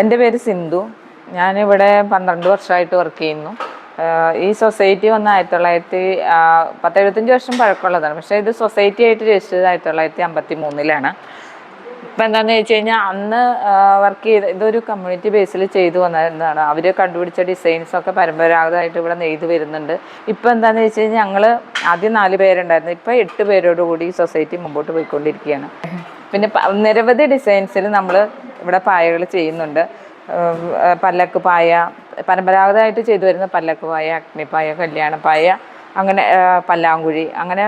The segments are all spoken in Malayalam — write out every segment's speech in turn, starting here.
എന്റെ പേര് സിന്ധു. ഞാനിവിടെ പന്ത്രണ്ട് വർഷമായിട്ട് വർക്ക് ചെയ്യുന്നു. ഈ സൊസൈറ്റി വന്ന് ആയിരത്തി തൊള്ളായിരത്തി പത്തെഴുപത്തഞ്ച് വർഷം പഴക്കമുള്ളതാണ്. പക്ഷേ ഇത് സൊസൈറ്റി ആയിട്ട് രജിസ്റ്റർ ആയിരത്തി തൊള്ളായിരത്തി അമ്പത്തി മൂന്നിലാണ് ഇപ്പം എന്താണെന്ന് വെച്ച് കഴിഞ്ഞാൽ അന്ന് വർക്ക് ചെയ്ത് ഇതൊരു കമ്മ്യൂണിറ്റി ബേസിൽ ചെയ്തു വന്നതാണ്. അവർ കണ്ടുപിടിച്ച ഡിസൈൻസൊക്കെ പരമ്പരാഗതമായിട്ട് ഇവിടെ നെയ്ത് വരുന്നുണ്ട്. ഇപ്പം എന്താണെന്ന് വെച്ച് കഴിഞ്ഞാൽ ഞങ്ങൾ ആദ്യം നാല് പേരുണ്ടായിരുന്നു. ഇപ്പം എട്ട് പേരോടുകൂടി ഈ സൊസൈറ്റി മുമ്പോട്ട് പോയിക്കൊണ്ടിരിക്കുകയാണ്. പിന്നെ നിരവധി ഡിസൈൻസിൽ നമ്മൾ ഇവിടെ പായകൾ ചെയ്യുന്നുണ്ട്. പല്ലക്ക് പായ പരമ്പരാഗതമായിട്ട് ചെയ്തു വരുന്ന പല്ലക്ക് പായ അഗ്നിപ്പായ കല്യാണപ്പായ അങ്ങനെ പല്ലാങ്കുഴി അങ്ങനെ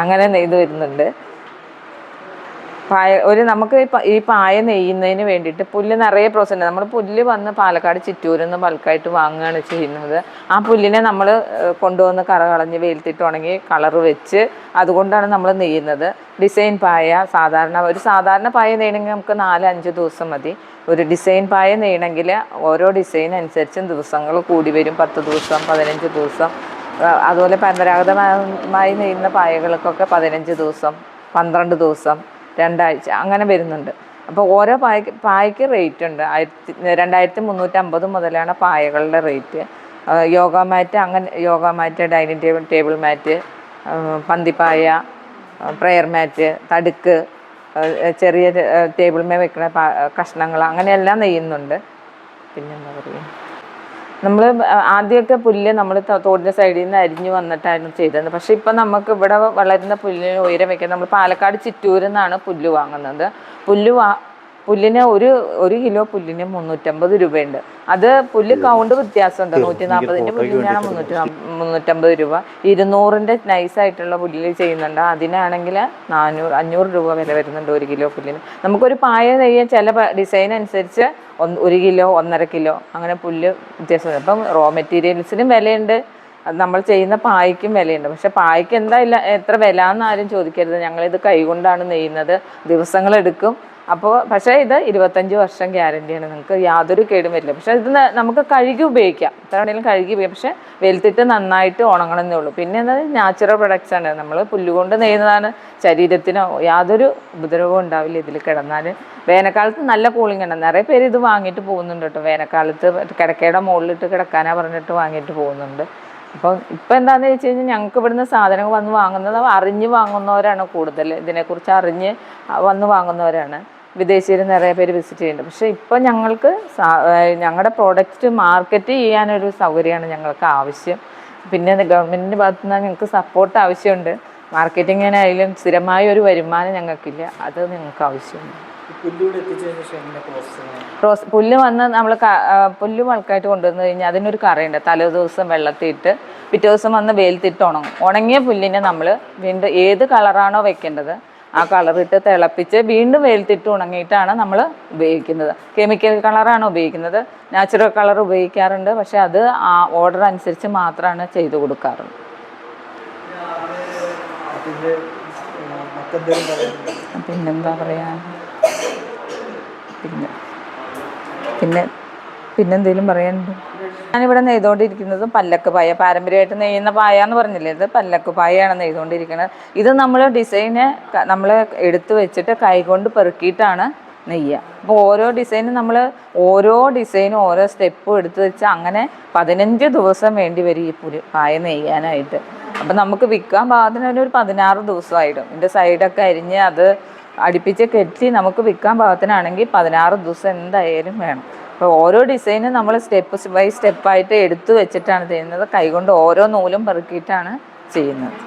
അങ്ങനെ നെയ്തു വരുന്നുണ്ട്. പായ ഒരു നമുക്ക് ഈ പായ നെയ്യുന്നതിന് വേണ്ടിയിട്ട് പുല്ല് നിറയെ പ്രോസസ് ഉണ്ട്. നമ്മൾ പുല്ല് വന്ന് പാലക്കാട് ചിറ്റൂരിൽ നിന്ന് ബൾക്കായിട്ട് വാങ്ങുകയാണ് ചെയ്യുന്നത്. ആ പുല്ലിനെ നമ്മൾ കൊണ്ടുവന്ന് കറ കളഞ്ഞ് വെയിലത്തിട്ട് ഉണങ്ങി കളർ വെച്ച് അതുകൊണ്ടാണ് നമ്മൾ നെയ്യുന്നത്. ഡിസൈൻ പായ സാധാരണ ഒരു സാധാരണ പായ നെയ്യണമെങ്കിൽ നമുക്ക് നാല് അഞ്ച് ദിവസം മതി. ഒരു ഡിസൈൻ പായ നെയ്യണമെങ്കിൽ ഓരോ ഡിസൈൻ അനുസരിച്ചും ദിവസങ്ങൾ കൂടി വരും. പത്ത് ദിവസം പതിനഞ്ച് ദിവസം. അതുപോലെ പരമ്പരാഗതമായി നെയ്യുന്ന പായകൾക്കൊക്കെ പതിനഞ്ച് ദിവസം പന്ത്രണ്ട് ദിവസം. രണ്ടാഴ്ച അങ്ങനെ വരുന്നുണ്ട്. അപ്പോൾ ഓരോ പായക്ക് പായയ്ക്ക് റേറ്റ് ഉണ്ട്. ആയിരത്തി രണ്ടായിരത്തി മുന്നൂറ്റമ്പത് മുതലാണ് പായകളുടെ റേറ്റ് യോഗ മാറ്റ് അങ്ങനെ yoga mat dining table table mat പന്തിപ്പായ prayer mat തടുക്ക് ചെറിയ ടേബിൾ മേ വെക്കുന്ന കഷ്ണങ്ങൾ അങ്ങനെയെല്ലാം നെയ്യുന്നുണ്ട്. പിന്നെന്താ പറയുക നമ്മൾ ആദ്യമൊക്കെ പുല്ല് നമ്മൾ തോടിന്റെ സൈഡിൽ നിന്ന് അരിഞ്ഞു വന്നിട്ടായിരുന്നു ചെയ്തത്. പക്ഷെ ഇപ്പം നമുക്ക് ഇവിടെ വളരുന്ന പുല്ലിന് ഉയരം വെക്കാൻ നമ്മൾ പാലക്കാട് ചിറ്റൂരിൽ നിന്നാണ് പുല്ല് വാങ്ങുന്നത്. പുല്ല് വാ പുല്ലിന് ഒരു ഒരു കിലോ പുല്ലിന് മുന്നൂറ്റമ്പത് രൂപയുണ്ട്. അത് പുല്ല് കൗണ്ട് വ്യത്യാസമുണ്ട്. നൂറ്റി നാൽപ്പതിന്റെ പുല്ലിനാണ് മുന്നൂറ്റി മുന്നൂറ്റമ്പത് രൂപ. ഇരുന്നൂറിന്റെ നൈസായിട്ടുള്ള പുല്ല് ചെയ്യുന്നുണ്ട്. അതിനാണെങ്കിൽ നാനൂറ് അഞ്ഞൂറ് രൂപ വില വരുന്നുണ്ട് ഒരു കിലോ പുല്ലിന്. നമുക്കൊരു പായ നെയ്യാൻ ചില ഡിസൈൻ അനുസരിച്ച് ഒരു കിലോ ഒന്നര കിലോ അങ്ങനെ പുല്ല് വ്യത്യാസമുണ്ട്. അപ്പം റോ മെറ്റീരിയൽസിനും വിലയുണ്ട്. നമ്മൾ ചെയ്യുന്ന പായയ്ക്കും വിലയുണ്ട്. പക്ഷെ പായയ്ക്ക് എന്താ ഇല്ല എത്ര വില എന്ന് ആരും ചോദിക്കരുത്. ഞങ്ങളിത് കൈകൊണ്ടാണ് നെയ്യുന്നത്. ദിവസങ്ങളെടുക്കും. അപ്പോൾ പക്ഷേ ഇത് ഇരുപത്തഞ്ച് വർഷം ഗ്യാരണ്ടിയാണ്. നിങ്ങൾക്ക് യാതൊരു കേടും വരില്ല. പക്ഷേ ഇത് നമുക്ക് കഴുകി ഉപയോഗിക്കാം. എത്ര വേണമെങ്കിലും കഴുകി ഉപയോഗിക്കാം. പക്ഷേ വെളുത്തിട്ട് നന്നായിട്ട് ഉണങ്ങണമെന്നേ ഉള്ളൂ. പിന്നെ എന്നത് നാച്ചുറൽ പ്രൊഡക്ട്സ് ആണ്. നമ്മൾ പുല്ലുകൊണ്ട് നെയ്യുന്നതാണ്. ശരീരത്തിനോ യാതൊരു ഉപദ്രവവും ഉണ്ടാവില്ല ഇതിൽ കിടന്നാൽ വേനൽക്കാലത്ത് നല്ല കൂളിംഗ് ഉണ്ട് നിറയെ പേര് ഇത് വാങ്ങിയിട്ട് പോകുന്നുണ്ട് കേട്ടോ. വേനൽക്കാലത്ത് കിടക്കയുടെ മുകളിലിട്ട് കിടക്കാനാ പറഞ്ഞിട്ട് വാങ്ങിയിട്ട് പോകുന്നുണ്ട്. അപ്പോൾ ഇപ്പം എന്താണെന്ന് വെച്ച് കഴിഞ്ഞാൽ ഞങ്ങൾക്ക് ഇവിടുന്ന് സാധനങ്ങൾ വന്ന് വാങ്ങുന്നത് അറിഞ്ഞ് വാങ്ങുന്നവരാണ് കൂടുതൽ ഇതിനെക്കുറിച്ച് അറിഞ്ഞ് വന്ന് വാങ്ങുന്നവരാണ്. വിദേശീയർ നിറയെ പേര് വിസിറ്റ് ചെയ്യുന്നുണ്ട്. പക്ഷേ ഇപ്പോൾ ഞങ്ങൾക്ക് ഞങ്ങളുടെ പ്രോഡക്റ്റ് മാർക്കറ്റ് ചെയ്യാനൊരു സൗകര്യമാണ് ഞങ്ങൾക്ക് ആവശ്യം. പിന്നെ ഗവൺമെന്റിന്റെ ഭാഗത്തു നിന്ന് ഞങ്ങൾക്ക് സപ്പോർട്ട് ആവശ്യമുണ്ട്. മാർക്കറ്റിങ്ങിനായാലും സ്ഥിരമായ ഒരു വരുമാനം ഞങ്ങൾക്കില്ല. അത് ഞങ്ങൾക്ക് ആവശ്യമുണ്ട്. പ്രോസ് റോസ് പുല്ല് വന്ന് നമ്മൾ പുല്ല് മൾക്കായിട്ട് കൊണ്ടുവന്ന് കഴിഞ്ഞാൽ അതിനൊരു കറയുണ്ട്. തലേ ദിവസം വെള്ളത്തിയിട്ട് പിറ്റേ ദിവസം വന്ന് വെയിലത്തിട്ട് ഉണങ്ങും. ഉണങ്ങിയ പുല്ലിനെ നമ്മൾ വീണ്ടും ഏത് കളറാണോ വെക്കേണ്ടത് ആ കളറിട്ട് തിളപ്പിച്ച് വീണ്ടും വെയിലത്തിട്ട് ഉണങ്ങിയിട്ടാണ് നമ്മൾ ഉപയോഗിക്കുന്നത്. കെമിക്കൽ കളറാണ് ഉപയോഗിക്കുന്നത്. നാച്ചുറൽ കളർ ഉപയോഗിക്കാറുണ്ട്. പക്ഷെ അത് ആ ഓർഡർ അനുസരിച്ച് മാത്രമാണ് ചെയ്തു കൊടുക്കാറുള്ളത്. പിന്നെന്താ പറയാ? പിന്നെ പിന്നെ പിന്നെന്തെങ്കിലും പറയാനുണ്ട്? ഞാനിവിടെ നെയ്തുകൊണ്ടിരിക്കുന്നത് പല്ലക്ക് പായ പാരമ്പര്യമായിട്ട് നെയ്യുന്ന പായ എന്ന് പറഞ്ഞില്ലേ ഇത്? പല്ലക്ക് പായയാണ് നെയ്തുകൊണ്ടിരിക്കുന്നത് ഇത് നമ്മൾ ഡിസൈന് നമ്മൾ എടുത്തു വെച്ചിട്ട് കൈകൊണ്ട് പെറുക്കിയിട്ടാണ് നെയ്യുക. അപ്പോൾ ഓരോ ഡിസൈനും നമ്മൾ ഓരോ ഡിസൈനും ഓരോ സ്റ്റെപ്പും എടുത്തു വെച്ച് അങ്ങനെ പതിനഞ്ച് ദിവസം വേണ്ടി വരും ഈ പുരി പായ നെയ്യാനായിട്ട്. അപ്പം നമുക്ക് വിൽക്കാൻ പാകത്തിന് ഒരു പതിനാറ് ദിവസമായിടും. ഇതിന്റെ സൈഡൊക്കെ അരിഞ്ഞ് അത് അടുപ്പിച്ച് കെട്ടി നമുക്ക് വിൽക്കാൻ പാകത്തിനാണെങ്കിൽ പതിനാറ് ദിവസം എന്തായാലും വേണം. അപ്പോൾ ഓരോ ഡിസൈനും നമ്മൾ സ്റ്റെപ്പ് ബൈ സ്റ്റെപ്പായിട്ട് എടുത്തു വെച്ചിട്ടാണ് ചെയ്യുന്നത്. കൈകൊണ്ട് ഓരോ നൂലും പെറുക്കിയിട്ടാണ് ചെയ്യുന്നത്.